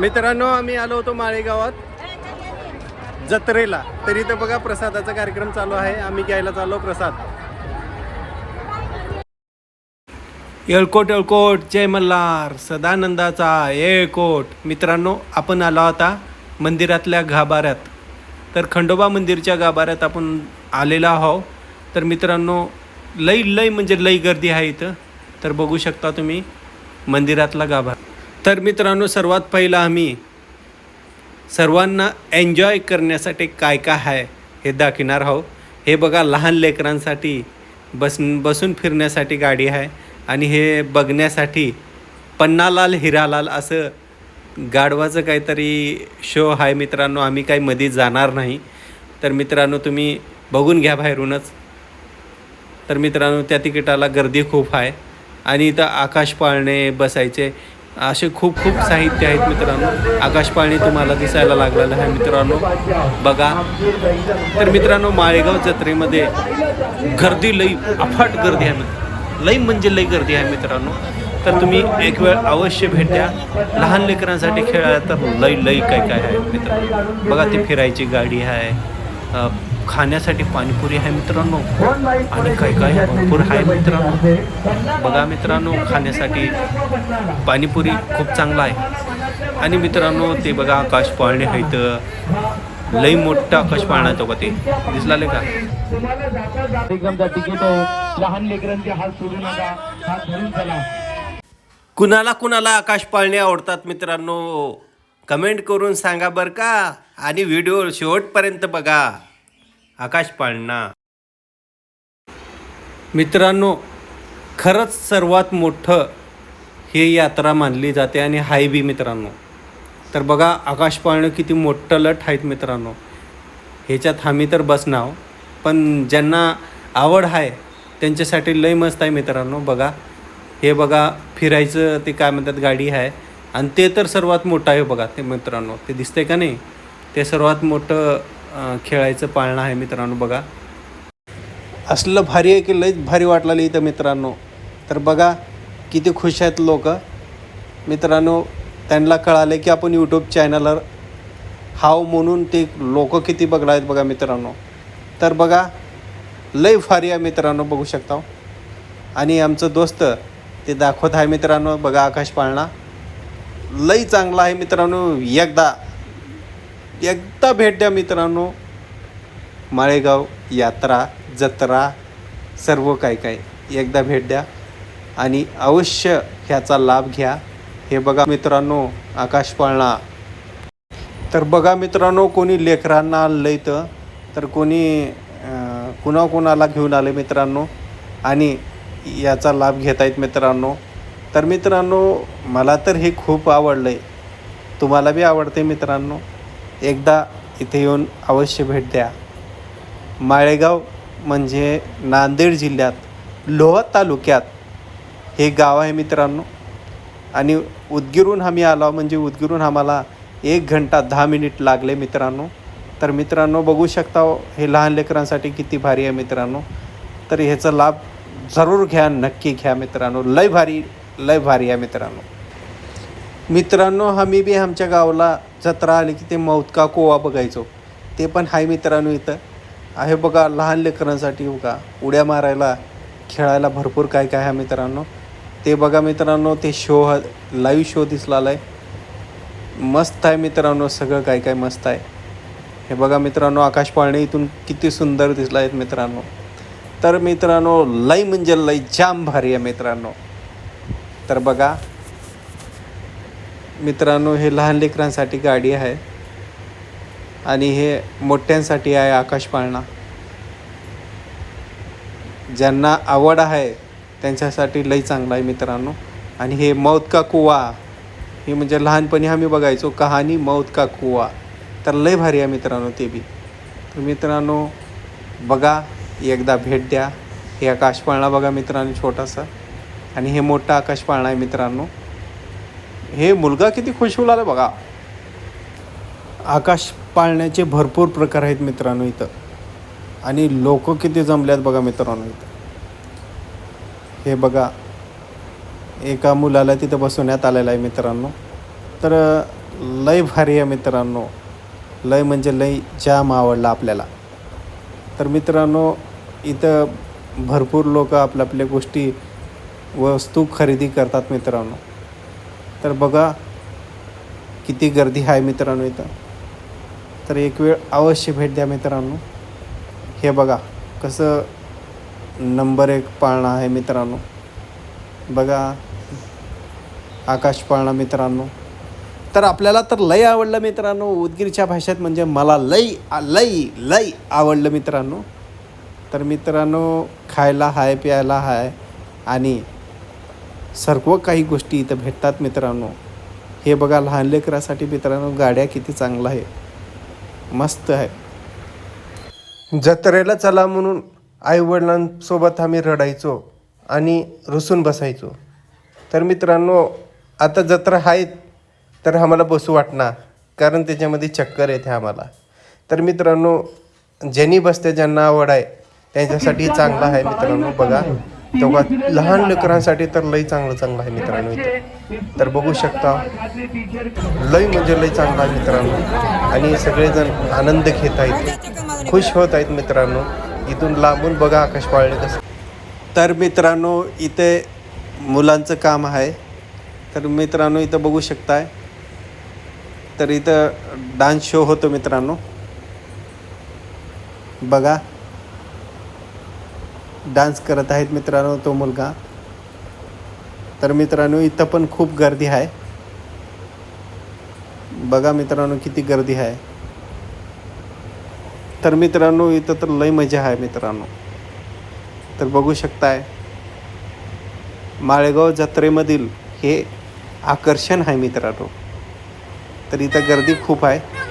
मित्रांनो आम्ही आलो होतो माळेगावात. जत्रेला. तरी तर बघा प्रसादाचा कार्यक्रम चालू आहे. आम्ही घ्यायला चाललो प्रसाद. येळकोट येळकोट जय मल्हार. सदानंदाचा येळकोट. मित्रांनो आपण आलो आता मंदिरातल्या गाभाऱ्यात. तर खंडोबा मंदिरच्या गाभाऱ्यात आपण आलेला आहो तर मित्रांनो लई लई म्हणजे लई गर्दी आहे इथं. तर बघू शकता तुम्ही मंदिरातला गाभार. तर मित्रांनो सर्वात पहिलं आम्ही सर्वांना एन्जॉय करण्यासाठी काय काय आहे हे दाखवणार आहोत. हे बघा लहान लेकरांसाठी बस बसून फिरण्यासाठी गाडी आहे आणि हे बघण्यासाठी पन्नालाल हिरालाल असं गाढवाचं काहीतरी शो आहे मित्रांनो. आम्ही काही मध्ये जाणार नाही. तर मित्रांनो तुम्ही बघून घ्या बाहेरूनच. तर मित्रांनो त्या तिकिटाला गर्दी खूप आहे. आणि इथं आकाश पाळणे बसायचे. असे खूप खूप साहित्य आहेत मित्रांनो. आकाश पाळणे तुम्हाला दिसायला लागलेलं आहे मित्रांनो. बघा. तर मित्रांनो माळेगाव जत्रेमध्ये गर्दी लई अफाट गर्दी आहे लई म्हणजे लई गर्दी आहे मित्रांनो. तर तुम्ही एक वेळ अवश्य भेट द्या. लहान लेकरांसाठी खेळायला तर लई लई काय काय आहे मित्रांनो. बघा ती फिरायची गाडी आहे. खाण्यासाठी पाणीपुरी आहे मित्रांनो. आणि काय काय भरपूर आहे मित्रांनो. बघा मित्रांनो खाण्यासाठी पाणीपुरी खूप चांगला आहे. आणि मित्रांनो ते बघा आकाश पाळणे आहेत लई मोठा आकाश पाळणा तो का ते? दिसलाले का? कार्यक्रमचा तिकीट आहे. लहान लेकरांचे हात सोडू नका. हात धरून चला. कुणाला कुणाला आकाश पाळणे आवडतात मित्रांनो? कमेंट करून सांगा बरं का. आणि व्हिडिओ शेवटपर्यंत बघा. आकाश पाळणा. मित्रांनो खरंच सर्वात मोठं हे यात्रा मानली जाते आणि हाय बी मित्रांनो. तर बघा आकाश पाळणं किती मोठं लट आहेत मित्रांनो. ह्याच्यात आम्ही तर बसणार पण ज्यांना आवड आहे त्यांच्यासाठी लय मस्त आहे मित्रांनो. बघा हे बघा फिरायचं ते काय म्हणतात गाडी आहे. आणि ते तर सर्वात मोठं आहे बघा ते मित्रांनो. ते दिसतंय का नाही? ते सर्वात मोठं खेळायचं पाळणं आहे मित्रांनो बघा. असलं भारी आहे की लईच भारी वाटलेलं इथं मित्रांनो. तर बघा किती खुश आहेत लोक. मित्रांनो त्यांना कळाले की आपण यूट्यूब चॅनलवर हाव म्हणून ते लोक किती बघणार आहेत बघा मित्रांनो. तर बघा लय भारी आहे मित्रांनो बघू शकता हो. आणि आमचं दोस्त ते दाखवत आहे मित्रांनो बघा आकाश पाळणा. लई चांगला आहे मित्रांनो एकदा एकदा भेट द्या मित्रांनो. माळेगाव यात्रा जत्रा सर्व काय काय. एकदा भेट द्या आणि अवश्य ह्याचा लाभ घ्या. हे बघा मित्रांनो आकाश पाळणा. तर बघा मित्रांनो कोणी लेकरांना आणलं इथं. तर कोणी कुणाकुणाला घेऊन आले मित्रांनो. आणि याचा लाभ घेत आहेत मित्रांनो. तर मित्रांनो मला तर हे खूप आवडलं आहे तुम्हाला बी आवडते मित्रांनो. एकदा इथे येऊन अवश्य भेट द्या. माळेगाव म्हणजे नांदेड जिल्ह्यात लोहा तालुक्यात हे गाव आहे मित्रांनो. आणि उदगीरून आम्ही आलो म्हणजे उदगीरून आम्हाला एक घंटा दहा मिनिट लागले मित्रांनो. तर मित्रांनो बघू शकता हो, हे लहान लेकरांसाठी किती भारी आहे मित्रांनो. तर ह्याचा लाभ जरूर घ्या नक्की घ्या मित्रांनो. लय भारी लय भारी आहे मित्रांनो. मित्रांनो आम्ही बी आमच्या गावाला जत्रा आली की ते मौतका कोवा बघायचो. ते पण आहे मित्रांनो इथं. आहे बघा लहान लेकरांसाठी बघा उड्या मारायला खेळायला भरपूर काय काय आहे मित्रांनो. ते बघा मित्रांनो ते शो लाईव्ह शो दिसला आहे मस्त आहे मित्रांनो सगळं काय काय मस्त आहे. हे बघा मित्रांनो आकाश पाळणे इथून किती सुंदर दिसला आहेत मित्रांनो. तर मित्रांनो लई म्हणजे लई जाम भारी आहे मित्रांनो. तर बघा मित्रांनो हे लहान लेकरांसाठी गाडी आहे आणि हे मोठ्यांसाठी आहे आकाश पाळणा. ज्यांना आवड आहे त्यांच्यासाठी लई चांगला आहे मित्रांनो. आणि हे मौत का कुवा हे म्हणजे लहानपणी आम्ही बघायचो कहाणी मौत का कुवा. तर लय भारी आहे मित्रांनो ते बी. तर मित्रांनो बघा एकदा भेट द्या. हे आकाशपाळणा बघा मित्रांनो छोटासा. आणि हे मोठा आकाशपाळणा आहे मित्रांनो. हे मुलगा किती खुश होऊ लागला बघा. आकाश पाळण्याचे भरपूर प्रकार आहेत मित्रांनो इथं. आणि लोक किती जमल्यात बघा मित्रांनो इथं. हे बघा एका मुलाला तिथं बसवण्यात आलेलं आहे मित्रांनो. तर लय भारी आहे मित्रांनो. लय म्हणजे लय जाम आवडला आपल्याला. तर मित्रांनो इथं भरपूर लोक आपल्या आपल्या गोष्टी वस्तू खरेदी करतात मित्रांनो. तर बघा किती गर्दी आहे मित्रांनो इथं. तर एक वेळ अवश्य भेट द्या मित्रांनो. हे बघा कसं नंबर एक पाळणा आहे मित्रांनो. बघा आकाश पाळणा मित्रांनो. तर आपल्याला तर लय आवडलं मित्रांनो. उदगीरच्या भाषेत म्हणजे मला लई आ- लई लई आवडलं मित्रांनो. तर मित्रांनो खायला हाय प्यायला हाय आणि सर्व काही गोष्टी इथं भेटतात मित्रांनो. हे बघा लहान लेकरासाठी मित्रांनो गाड्या किती चांगलं आहे मस्त आहे. जत्रेला चला म्हणून आईवडिलांसोबत आम्ही रडायचो आणि रुसून बसायचो. तर मित्रांनो आता जत्रा आहेत तर आम्हाला बसू वाटणार कारण त्याच्यामध्ये चक्कर येते आम्हाला. तर मित्रांनो ज्यांनी बसते ज्यांना आवड आहे त्यांच्यासाठी चांगलं आहे मित्रांनो बघा. तेव्हा लहान लेकरांसाठी तर लई चांगलं चांगलं आहे मित्रांनो इथं. तर बघू शकता लई म्हणजे लई चांगलं आहे मित्रांनो. आणि सगळेजण आनंद घेत आहेत. खुश होत आहेत मित्रांनो. इथून लांबून बघा आकाश पाळणे कसं. तर मित्रांनो इथे मुलांचं काम आहे. तर मित्रांनो इथं बघू शकताय. तर इथं डान्स शो होतो मित्रांनो. बघा. डान्स करत आहेत मित्रांनो तो मुलगा. तर मित्रांनो इथं पण खूप गर्दी आहे. बघा मित्रांनो किती गर्दी आहे. तर मित्रांनो इथं तर लय मजा आहे मित्रांनो. तर बघू शकताय माळेगाव जत्रेमधील हे आकर्षण आहे मित्रांनो. तर इथं गर्दी खूप आहे.